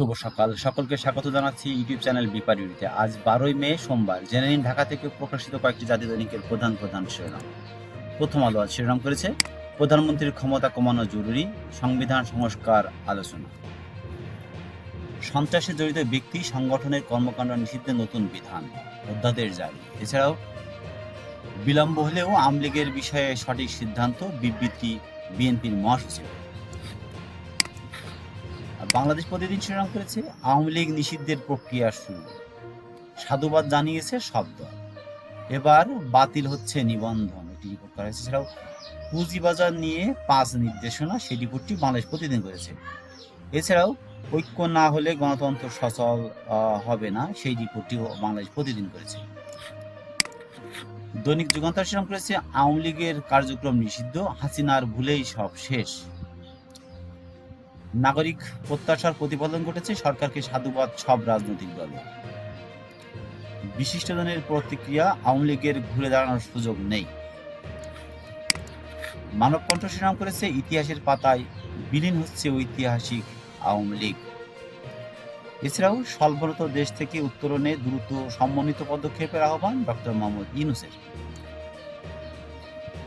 শুভ সকাল। সকলকে স্বাগত জানাচ্ছি ইউটিউব চ্যানেল বিপারিতে আজ বারোই মে, সোমবার। জেনে নিন ঢাকা থেকে প্রকাশিত কয়েকটি জাতীয় দৈনিকের প্রধান প্রধান শিরোনাম। প্রথম আলো আজ শিরোনাম করেছে, প্রধানমন্ত্রীর ক্ষমতা কমানো জরুরি, সংবিধান সংস্কার আলোচনা। সন্ত্রাসে জড়িত ব্যক্তি সংগঠনের কর্মকাণ্ড নিষিদ্ধে নতুন বিধান, অধ্যাদেশ জারি। এছাড়াও, বিলম্ব হলেও আওয়ামী লীগের বিষয়ে সঠিক সিদ্ধান্ত, বিবৃতি বিএনপির মহাসচিব। বাংলাদেশ প্রতিদিন শিরোনাম করেছে, আওয়ামী লীগ নিষিদ্ধের প্রক্রিয়া শুরু। সাধুবাদ জানিয়েছে শব্দ এবার বাতিল হচ্ছে নিবন্ধন। এটি রিপোর্ট করা হয়েছে। এছাড়াও পুঁজিবাজার নিয়ে পাঁচ নির্দেশনা সেই রিপোর্টটি বাংলাদেশ প্রতিদিন করেছে। এছাড়াও ঐক্য না হলে গণতন্ত্র সচল হবে না, সেই রিপোর্টটিও বাংলাদেশ প্রতিদিন করেছে। দৈনিক যুগান্তর শিরোনাম করেছে, আওয়ামী লীগের কার্যক্রম নিষিদ্ধ, হাসিনার ভুলেই সব শেষ। নাগরিক প্রত্যাশার প্রতিফলন ঘটেছে, সরকারকে সাধুবাদ সব রাজনৈতিক দলে। বিশিষ্টজনের প্রতিক্রিয়া আওয়ামী লীগের ঘুরে দাঁড়ানোর সুযোগ নেই। মানব কণ্ঠ শিরোনাম করেছে, ইতিহাসের পাতায় বিলীন হচ্ছে ঐতিহাসিক আওয়ামী লীগ। এছাড়াও সর্বরত দেশ থেকে উত্তরণে দ্রুত সমন্বিত পদক্ষেপের আহ্বান ডক্টর মোহাম্মদ ইউনুসের।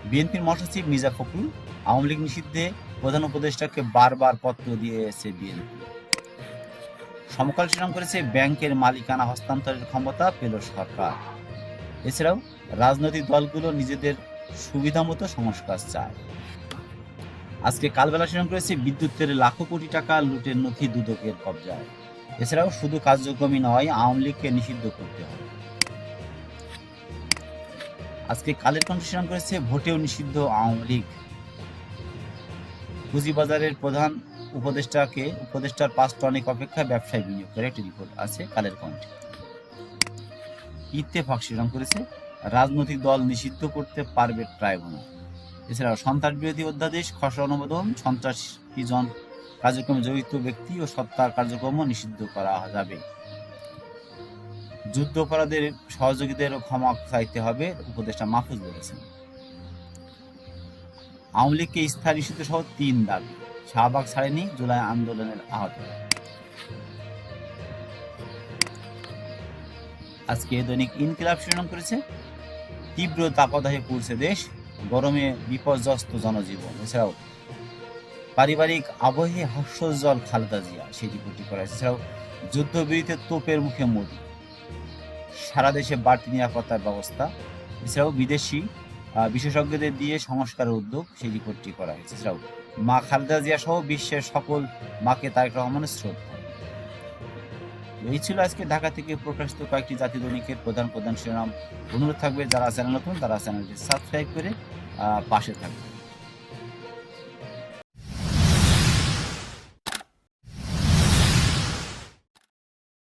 বিএনপির মহাসচিব মির্জা ফখরুল, আওয়ামী লীগ নিষিদ্ধে প্রধান উপদেষ্টাকে বারবার পত্র দিয়েছে বিএনপি সমকাল শিরোনাম করেছে ব্যাংকের মালিকানা হস্তান্তরের ক্ষমতা পেল সরকার। এছাড়াও রাজনৈতিক দলগুলো নিজেদের সুবিধা মতো সংস্কার চায়। আজকে কালবেলা শিরোনাম করেছে বিদ্যুতের লাখো কোটি টাকা লুটের নথি দুদকের কবজায়। এছাড়াও শুধু কার্যক্রমই নয়, আওয়ামী লীগকে নিষিদ্ধ করতে হবে। আজকে কালের কণ্ঠ শিরোনাম করেছে ভোটেও নিষিদ্ধ আওয়ামী লীগ। পুঁজিবাজারের প্রধান উপদেষ্টাকে, উপদেষ্টার পাঁচ টনিক অপেক্ষায় ব্যবসায় বিনিয়োগ করে একটি রিপোর্ট আছে কালের কণ্ঠে। ইত্তেফাক শিরোনাম করেছে, রাজনৈতিক দল নিষিদ্ধ করতে পারবে ট্রাইব্যুনাল। এছাড়াও সন্ত্রাস বিরোধী অধ্যাদেশ, খসড়া অনুমোদন সন্ত্রাসী জন কার্যক্রমে জড়িত ব্যক্তি ও সত্তার কার্যক্রমও নিষিদ্ধ করা যাবে। যুদ্ধ অপরাধের সহযোগীদেরও ক্ষমা চাইতে হবে, উপদেষ্টা মাহফুজ বলেছেন। আওয়ামী লীগকে স্থায়ী ইস্যুতে সহ তিন দাবি। শাহবাগ ছাড়েনি জুলাই আন্দোলনের আহত। আজকে দৈনিক ইনকিলাব শিরোনাম করেছে, তীব্র তাপদাহে পড়ছে দেশ, গরমে বিপর্যস্ত জনজীবন। এছাড়াও পারিবারিক আবহে হাস্যজ্জ্বল খালেদা জিয়া, সেই রিপোর্টটি করা হয়েছে। এছাড়াও যুদ্ধবিরতিতে তোপের মুখে মোদী। সারা দেশে বাড়তি নিরাপত্তার ব্যবস্থা। এছাড়াও বিদেশি বিশেষজ্ঞদের দিয়ে সংস্কারের উদ্যোগ সেই রিপোর্টটি করা হয়েছে। এছাড়াও মা খালেদা জিয়া সহ বিশ্বের সকল মাকে তারেক রহমানের শ্রদ্ধা। এই ছিল আজকে ঢাকা থেকে প্রকাশিত কয়েকটি জাতি দৈনিকের প্রধান প্রধান শিরোনাম। অনুরোধ থাকবে, যারা চ্যানেল নতুন, তারা চ্যানেলটি সাবস্ক্রাইব করে পাশে থাকবে